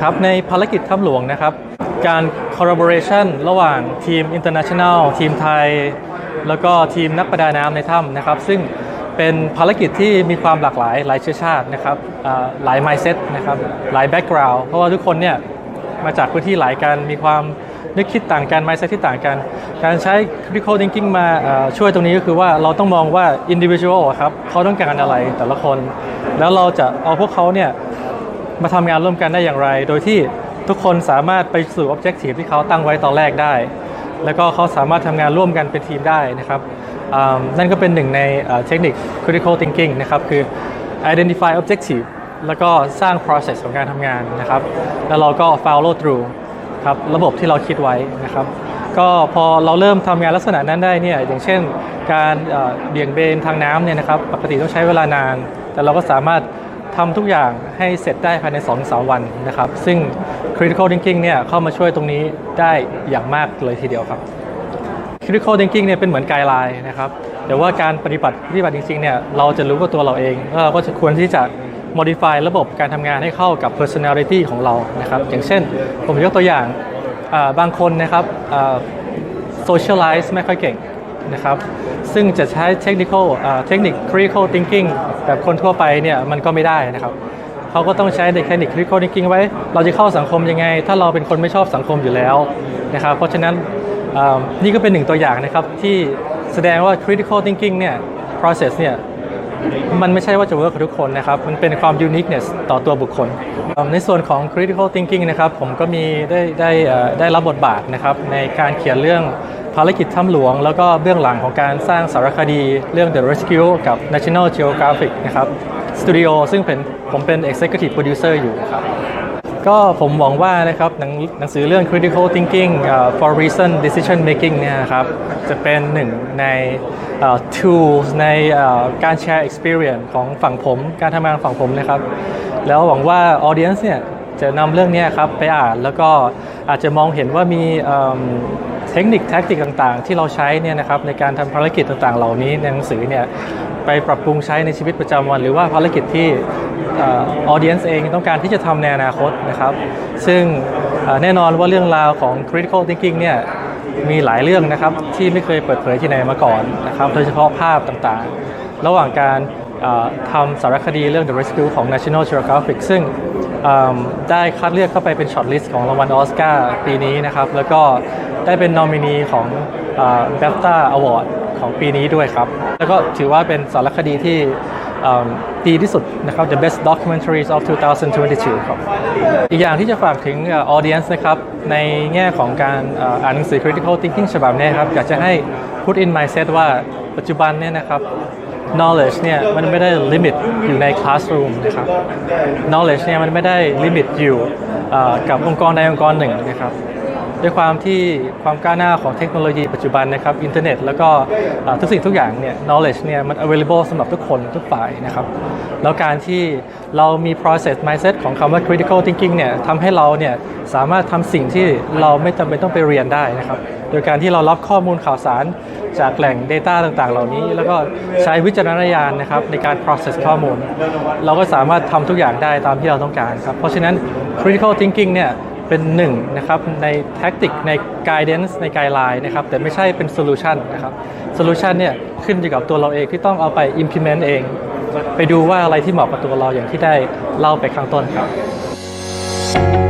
ครับในภารกิจถ้ำหลวงนะครับ การ collaboration ระหว่างทีม international ทีมไทย แล้วก็ทีมนักประดาน้ำในถ้ำนะครับ ซึ่งเป็นภารกิจที่มีความหลากหลายหลายเชื้อชาตินะครับหลาย mindset นะครับหลาย background เพราะว่าทุกคนเนี่ยมาจากพื้นที่หลายกันมีความนึกคิดต่างกัน mindset ที่ต่างกัน การใช้ critical thinking มาช่วยตรงนี้ก็คือว่าเราต้องมองว่า individual ครับเขาต้องการอะไรแต่ละคน แล้วเราจะเอาพวกเขาเนี่ย มาทำงานร่วมกันได้อย่างไร โดยที่ทุกคนสามารถไปสู่ objective ที่เขาตั้งไว้ตอนแรกได้ แล้วก็เขาสามารถทำงานร่วมกันเป็นทีมได้นะครับนั่นก็เป็นหนึ่งในเทคนิค critical thinking นะครับ คือ identify objective แล้วก็สร้าง process ของการทำงานนะครับ แล้วเราก็ follow through ครับระบบที่เราคิดไว้นะครับ ก็พอเราเริ่มทำงานลักษณะนั้นได้เนี่ยอย่างเช่น การเบี่ยงเบนทางน้ำเนี่ยนะครับ ปกติต้องใช้เวลานาน แต่เราก็สามารถ ทำทุกอย่างให้เสร็จได้ภายใน2อสวันนะครับ ซึ่ง critical thinking เนี่ยเข้ามาช่วยตรงนี้ได้อย่างมากเลยทีเดียวครับ critical thinking เนี่ยเป็นเหมือนไกด์ไลน์นะครับแต่ว่าการปฏิบัติปฏิบัติจริงๆเนี่ยเราจะรู้กับตัวเราเองแล้วเราก็จะควรที่จะ modify ระบบการทำงานให้เข้ากับ personality ของเรานะครับ อย่างเช่น ผมยกตัวอย่างบางคนนะครับ socialize ไม่ค่อยเก่ง นะครับ ซึ่งจะใช้เทคนิคอ่าเทคนิค critical thinking แบบคนทั่วไปเนี่ยมันก็ไม่ได้นะครับเขาก็ต้องใช้ในเทคนิค critical thinking ไว้ เราจะเข้าสังคมยังไง ถ้าเราเป็นคนไม่ชอบสังคมอยู่แล้วนะครับ เพราะฉะนั้นนี่ก็เป็นหนึ่งตัวอย่างนะครับที่แสดงว่า critical thinking เนี่ย process เนี่ย มันไม่ใช่ว่าจะเวิร์กกับทุกคนนะครับ มันเป็นความยูนิคเนสต่อตัวบุคคล ในส่วนของ critical thinking นะครับ ผมก็มีได้ได้ได้รับบทบาทนะครับในการเขียนเรื่องภารกิจถ้ำหลวง แล้วก็เบื้องหลังของการสร้างสารคดีเรื่อง The Rescue กับ National Geographic นะครับสตูดิโอซึ่งเป็นผมเป็น executive producer อยู่ครับ ก็ผมหวังว่านะครับหนังหนังสือเรื่อง critical thinking เอ่อ for reason decision making เนี่ยครับจะเป็นหนึ่งในเอ่อ tools ในเอ่อการแชร์ experience ของฝั่งผมการทำงานฝั่งผมนะครับ แล้วหวังว่า audience เนี่ยจะนำเรื่องนี้ครับไปอ่านแล้วก็อาจจะมองเห็นว่ามีเอิ่มเทคนิคแท็กติกต่างๆ ที่เราใช้เนี่ยนะครับในการทำภารกิจต่างๆ เหล่านี้ในหนังสือเนี่ย ไปปรับปรุงใช้ในชีวิตประจำวัน หรือว่าภารกิจที่ออ audience เองต้องการที่จะทำในอนาคตนะครับ ซึ่งแน่นอนว่าเรื่องราวของ critical thinking เนี่ยมีหลายเรื่องนะครับที่ไม่เคยเปิดเผยที่ไหนมาก่อนนะครับโดยเฉพาะภาพต่างๆ ระหว่างการทำสารคดีเรื่อง The Rescue ของ National Geographic ซึ่งได้คัดเลือกเข้าไปเป็นช็อตลิสต์ของรางวัลออสการ์ปีนี้นะครับ แล้วก็ได้เป็นนอมินีของเบฟต้าอวอร์ด ของปีนี้ด้วยครับ แล้วก็ถือว่าเป็นสารคดีที่ดีที่สุดนะครับ The Best Documentaries of 2022 ครับ อีกอย่างที่จะฝากถึง audience นะครับในแง่ของการอ่านหนังสือ critical thinking ฉบับนี้ครับ อยากจะให้ put in mindset ว่าปัจจุบันเนี่ยนะครับ knowledge เนี่ยมันไม่ได้ limit อยู่ใน classroom นะครับ knowledge เนี่ยมันไม่ได้ limit อยู่กับองค์กรใดองค์กรหนึ่งนะครับ ด้วยความที่ความก้าวหน้าของเทคโนโลยีปัจจุบันนะครับอินเทอร์เน็ตแล้วก็ทุกสิ่งทุกอย่างเนี่ย knowledge เนี่ยมัน available สำหรับทุกคนทุกฝ่ายนะครับ แล้วการที่เรามี process mindset ของคำว่า critical thinking เนี่ยทำให้เราเนี่ยสามารถทำสิ่งที่เราไม่จำเป็นต้องไปเรียนได้นะครับ โดยการที่เรารับข้อมูลข่าวสารจากแหล่ง Data ต่างๆ เหล่านี้ แล้วก็ใช้วิจารณญาณนะครับในการ process ข้อมูล เราก็สามารถทำทุกอย่างได้ตามที่เราต้องการครับ เพราะฉะนั้น critical thinking เนี่ย เป็นหนึ่งนะครับในแท็กติกใน guidance ในไกด์ไลน์นะครับแต่ไม่ใช่เป็นโซลูชันนะครับโซลูชันเนี่ยขึ้นอยู่กับตัวเราเองที่ต้องเอาไป implement เอง ไปดูว่าอะไรที่เหมาะกับตัวเราอย่างที่ได้เล่าไปข้างต้นครับ